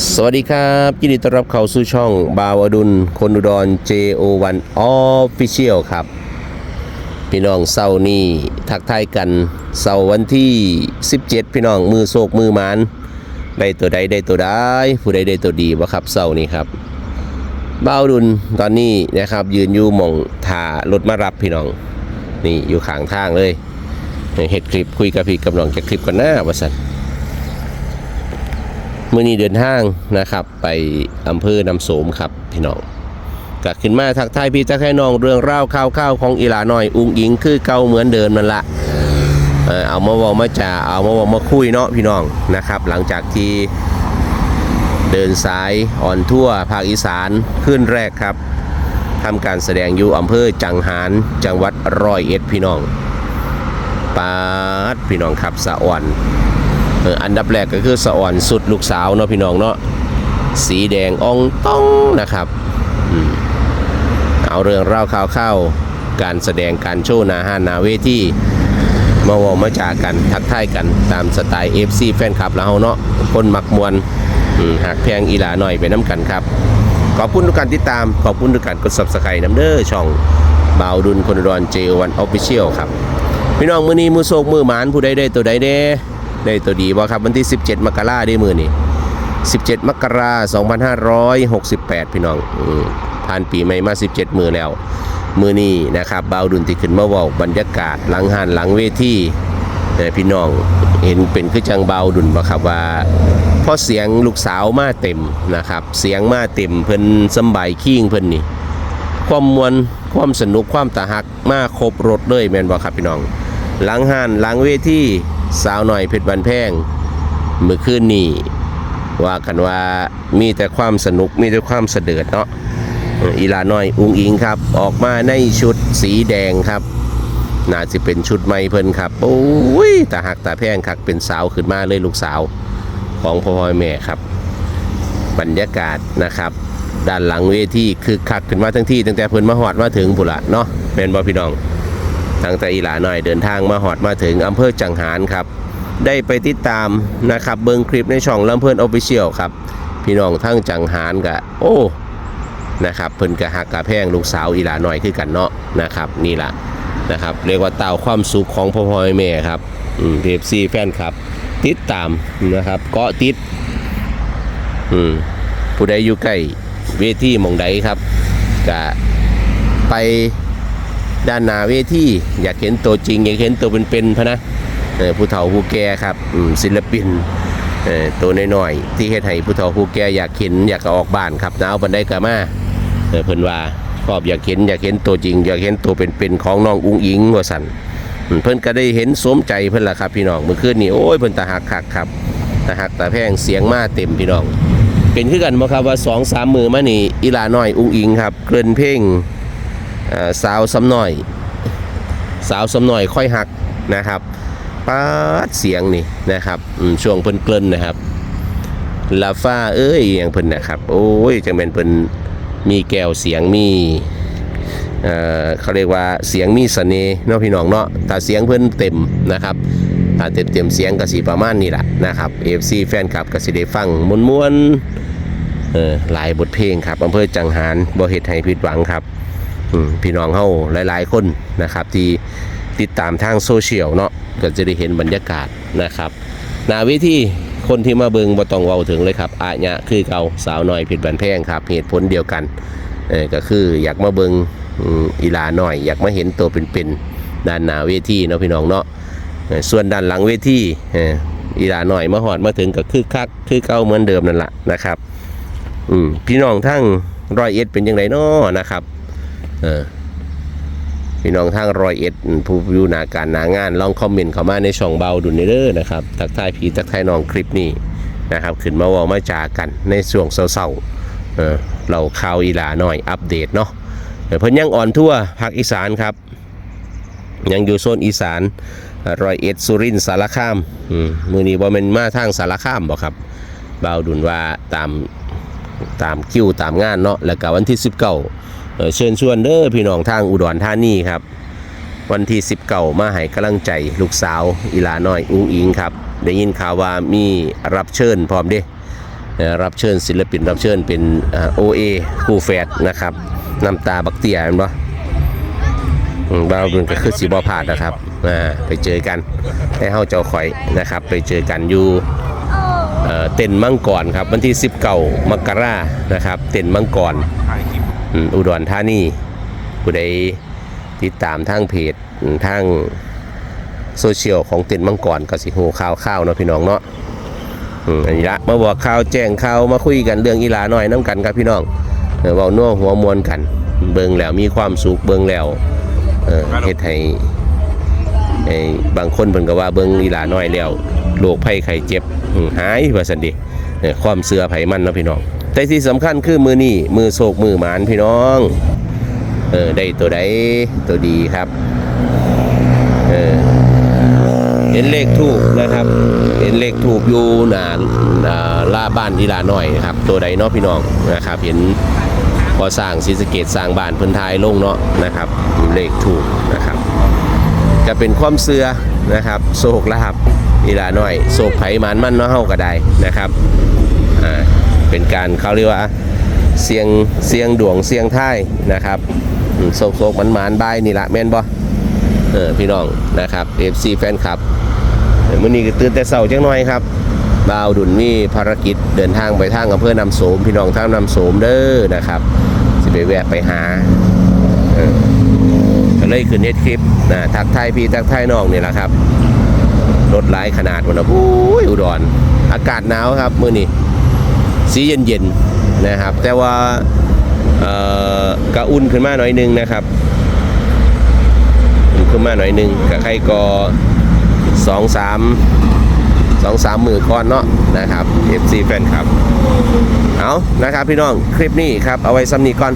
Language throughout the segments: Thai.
สวัสดีครับยินดีต้อนรับเข้าสู่ช่องบาวอดุลคนอุดร JO1 Official ครับ พี่น้องเศร้านี่ทักทายกันเศร้าวันที่ 17 พี่น้องมือโศกมือหมานได้ตัวใดได้ตัวใดผู้ใดได้ตัวดีบ่ครับเศร้านี่ครับบาวดุลตอนนี้นะครับยืนอยู่หมองถ่ารถมารับพี่น้องนี่อยู่ข้างทางเลยเฮ็ดคลิปคุยกับพี่กับน้องจะคลิปกันหน้าว่าสัน เมื่อนี้เดินทางนะครับ ไปอำเภอนำโสมครับพี่น้องก็ขึ้นมาทักทายพี่ทักทายน้องเรื่องเล่าวข่าวข้าวของอีหลาหน่อย อุ้งอิงคือเก่าเหมือนเดิมนั่นละเอามาเวอามาจ่าเอามาเวอามาคุยเนาะพี่น้องนะครับ หลังจากที่เดินสายอ่อนทั่วภาคอีสานขึ้นแรกครับทำการแสดงอยู่อำเภอจังหารจังหวัดร้อยเอ็ดพี่น้องปาดพี่น้องครับสะอ่อน อันดับแรกก็คือสะอ่อนสุดลูกสาวเนาะพี่น้องเนาะสีแดงอ่องต้องนะครับเอาเรื่องเล่าวข่าวเข้าการแสดงการโชว์นาหานาเวทีมาวอมาจากกันทักทายกันตามสไตล์ FC แฟนคลับเฮาเนาะคนมักมวนอืมหักแพงอีหลาหน่อยไปน้ำกันครับ ขอบคุณทุกการติดตาม ขอบคุณทุกการกด subscribe น้ำเด้อช่องบ่าวดุลคนอุดร J1 Official ครับ พี่น้องมือนี้มือโศกมือหมานผู้ใดได้ตัวใดเด้ ได้ตัวดีบ่ครับวันที่ 17 มกราได้มือนี่17 มกราคม2568 พี่น้องอผ่านปีใหม่มา 17 มือแล้ว มือนี้นะครับเบาดุลที่ขึ้นมาว้าบรรยากาศหลังหานหลังเวทีเอ่พี่น้องเห็นเป็นคือจังเบาดุลบ่ครับว่าพอเสียงลูกสาวมาเต็มนะครับ เสียงมาเต็มเพิ่นสบายคิงเพิ่นนี่ความมวลความสนุกความตาหักมาครบรถเลยแมนบ่ครับพี่น้องหลังหันหลังเวที สาวหน่อยเพชรบันแพงเมื่อคืนนี้ว่ากันว่ามีแต่ความสนุกมีแต่ความเสดิร์ดเนาะอีลาน้อยอุงอิงครับ ออกมาในชุดสีแดงครับ น่าจะเป็นชุดใหม่เพิ่นครับ โอ้ยตาหักตาแพงคักเป็นสาวขึ้นมาเลยลูกสาวของพ่อพ่อแม่ครับ บรรยากาศนะครับ ด้านหลังเวทีคือคักขึ้นมาทั้งที่ตั้งแต่เพิ่นมาหอดมาถึงบุนละเนาะเป็นบ่พี่น้อง ตั้งแต่อีหลาหน่อยเดินทางมาหอดมาถึงอำเภอจังหารครับ ได้ไปติดตามนะครับเบิงคลิปในช่องลำเพิ่นออฟฟิเชียลครับ พี่น้องทั้งจังหารกะโอ้นะครับเพิ่นกะหักกะแพงลูกสาวอีหลาหน่อยคือกันเนาะนะครับนี่ล่ะนะครับเรียกว่าเต่าความสุขของพ่อพ่อแม่ครับอืมเอฟซีแฟนครับ ติดตามนะครับเกาะติดอืมผู้ใดอยู่ใกล้เวทีมองใดครับกะไป ด้านหน้าเวทีอยากเห็นตัวจริง อยากเห็นตัวเป็นๆพะนะผู้เฒ่าผู้แก่ครับศิลปินตัวน้อยๆที่เฮ็ดให้ผู้เฒ่าผู้แก่อยากเห็นอยากออกบ้านครับหนาวบันไดกะมาเพิ่นว่าชอบอยากเห็นอยากเห็นตัวจริง อยากเห็นตัวเป็นๆของน้องอุ้งอิงว่าสันเพิ่นก็ได้เห็นสมใจเพิ่นละครับพี่น้องเมื่อคืนนี้โอ้ยเพิ่นตาหักคักครับตาหักตาแพงเสียงมาเต็มพี่น้อง เป็นคือกันบ่ครับว่า2 3มือมานี่อีลาน้อยอุ้งอิงครับเกริ่นเพลง สาวสำน่อย สาวสำน่อยค่อยหักนะครับป้าดเสียงนี่นะครับช่วงเพิ่นเกลิ่นนะครับลาฟ้าเอ้ยอย่างเพิ่นนะครับ โอ้ยจังเป็นเพิ่นมีแก้วเสียงมีเเขาเรียกว่าเสียงมีเสน่ห์เนาะพี่น้องเนาะถ้าเสียงเพิ่นเต็มนะครับถ้าเต็มเต็มเสียงก็สิประมาณนี้แหละนะครับ FC แฟนคลับกสิได้ฟังมวนๆเออหลายบทเพลงครับอำเภอจังหารบ่เฮ็ดให้ผิดหวังครับ พี่น้องเฮาหลายๆคนนะครับ ที่ติดตามทางโซเชียลเนาะก็จะได้เห็นบรรยากาศนะครับนาวิธีคนที่มาเบิงบ่ต้องเว้าถึงเลยครับอาญะคือเก่าสาวน้อยผิดบันแพงครับ เหตุผลเดียวกันเออก็คืออยากมาเบิงอีลาหน่อย อยากมาเห็นตัวเป็นๆด้านหน้าเวทีเนาะพี่น้องเนาะส่วนด้านหลังเวทีอีลาหน่อยมาหอดมาถึงก็คือคักคือเก่าเหมือนเดิมนั่นแหละนะครับพี่น้องทั้งร้อยเอ็ดเป็นยังไงเนาะนะครับ เออพี่น้องทางรอยเอ็ดผู้อยู่นาการนางาน ลองคอมเมนต์เข้ามาในช่องเบาดุนเด้อนะครับทักทายพี่ทักทายน้องคลิปนี้นะครับขึ้นมาว่ามาจากันในช่วงเศร้าๆเออเราข่าวอีหลาหน่อยอัปเดตเนาะเพิ่นยังอ่อนทั่วภาคอีสานครับ ยังอยู่โซนอีสานรอยเอ็ดสุรินทร์สารคามมือนี้บ่แม่นมาทางสารคามบ่ครับเบาดุนว่าตามตามคิวตามงานเนาะแล้วก็วันที่ 19 เชิญชวนเด้อพี่น้องทางอุดรธานีครับ วันที่10เก่ามาให้กำลังใจลูกสาวอีลาน้อยอุ้งอิงครับได้ยินข่าวว่ามีรับเชิญพร้อมเด้รับเชิญศิลปินรับเชิญเป็นโอเอคู่แฝดนะครับน้ำตาบักเตียเห็นบ่อืมบ่าวบุญก็คือสีบอพลาดนะครับไปเจอกันให้เฮาเจ้าข่อยนะครับ ไปเจอกันอยู่เต็นมังกรครับวันที่19มกรานะครับ เต็นมังกร อุดรธานีผู้ใดติดตามทางเพจทางโซเชียลของเต็นมังกรก็สิหูข่าวข่าวเนาะพี่น้องเนาะอันนี้ละมาบอกข่าวแจ้งข่าวมาคุยกันเรื่องอีหลาหน่อยน้ำกันครับพี่น้องเออเว้านัวหัวมวนกัน เบิ่งแล้วมีความสุขเบิ่งแล้วเออเฮ็ดให้ให้บางคนเพิ่นก็ว่าเบิ่งอีหลาน้อยแล้วโรคภัยไข้เจ็บหายว่าซั่นดิความเชื่อไผมันเนาะพี่น้อง แต่ที่สำคัญคือมือนี่มือโศกมือหมานพี่น้อง เออได้ตัวใดตัวดีครับ เออเห็นเลขถูกนะครับ เห็นเลขถูกอยู่หนานาล่าบ้านทีลาหน่อยครับ ตัวใดเนาะพี่น้องนะครับ เห็นพอสร้างศรีสะเกตสร้างบ้านพื้นทายลงเนาะนะครับเลขถูกนะครับ จะเป็นความเสือนะครับโศกลาบอีลาหน่อยโศกไผหมันมันเนาะเฮาก็ได้นะครับ อ่าเป็นการเขาเรียกว่าเสียงเสียงดวงเสียงท้ายนะครับโศกโศกมันหมานบายนี่ละแม่นบ่เออพี่น้องนะครับ FC แฟนคลับเมื้อนี้ก็ตื่นแต่เช้าจังหน่อยครับบ่าวดุลมีภารกิจเดินทางไปทางอำเภอนำโสม พี่น้องท่างนำโสมเด้อนะครับ สิไปแวะไปหาเออก็เลยขึ้นเน็ตคลิปนะทักทายพี่ทักทายน้องนี่แหละครับรถหลายขนาดมันนะอุ้ยอุดรอากาศหนาวครับมื้อนี้ สีเย็นๆนะครับ แต่ว่ากระอุ่นขึ้นมาหน่อยนึงนะครับขึ้นมาหน่อยนึงกับใครก็สองสามสองสามมือก่อนเนาะนะครับ FC แฟนครับ เอานะครับพี่น้องคลิปนี้ครับ เอาไว้ซ้ำนี้ก่อน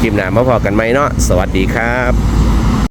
คลิปหน้ามาพอกันไหมเนาะสวัสดีครับ